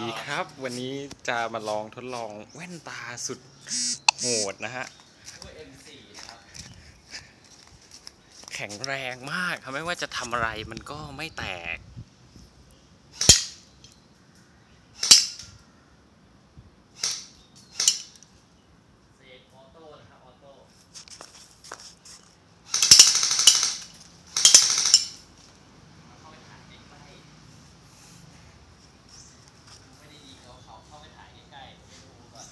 ดีครับ วันนี้จะมาลองทดลองแว่นตาสุดโหดนะฮะ N4 ครับแข็งแรงมากทำไม่ว่าจะทำอะไรมันก็ไม่แตก เซฟออโต้นะครับ ออโต้มาเข้าไปถ่ายใกล้ๆไม่ได้ดีเขาเขาเข้าไปถ่ายใกล้ๆไปดูก่อน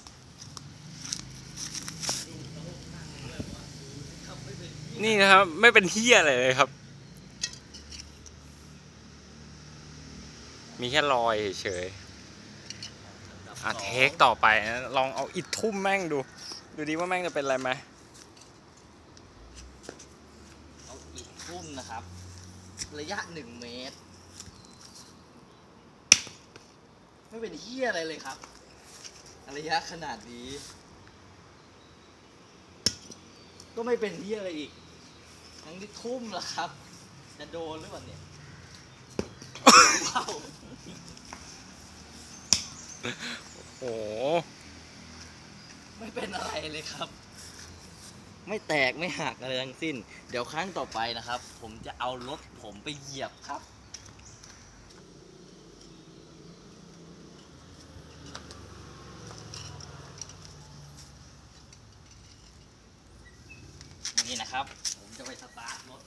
ดูเขานั่งเลยว่าดูสิครับไม่เป็ นี่นะครับ ไม่เป็นเฮียอะไรเลยครับ มีแค่รอยเฉยๆอะเทคต่อไปนะลองเอาอิดทุ่มแม่งดู ดูดีว่าแม่งจะเป็นอะไรไหมเอาอีกทุ่มนะครับ ระยะหนึ่งเมตร ไม่เป็นเฮียอะไรเลยครับ ระยะขนาดนี้ ก็ไม่เป็นเฮียอะไรอีก ทั้งที่ทุ่มแล้วครับ จะโดนหรือเปล่าเนี่ยว้าวโอ้โห ไม่เป็นอะไรเลยครับ ไม่แตกไม่หักอะไรทั้งสิ้น เดี๋ยวครั้งต่อไปนะครับ ผมจะเอารถผมไปเหยียบครับ นี่นะครับ ผมจะไปสตาร์ทรถ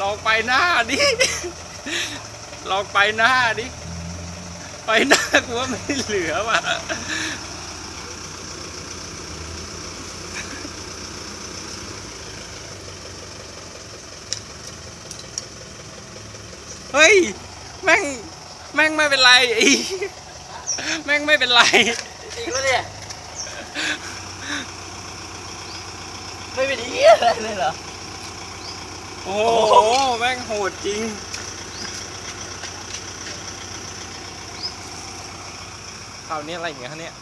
ลองไปหน้าดิ ลองไปหน้าดิ ไปหน้ากูว่าไม่เหลือว่ะ เฮ้ย แม่ง แม่งไม่เป็นไรไอ้แม่งไม่เป็นไรอีกแล้วเนี่ย ไม่เป็นเหี้ยอะไรเลยเหรอ โอ้โห แม่งโหดจริง คราวนี้อะไรอย่างเงี้ยเนี่ย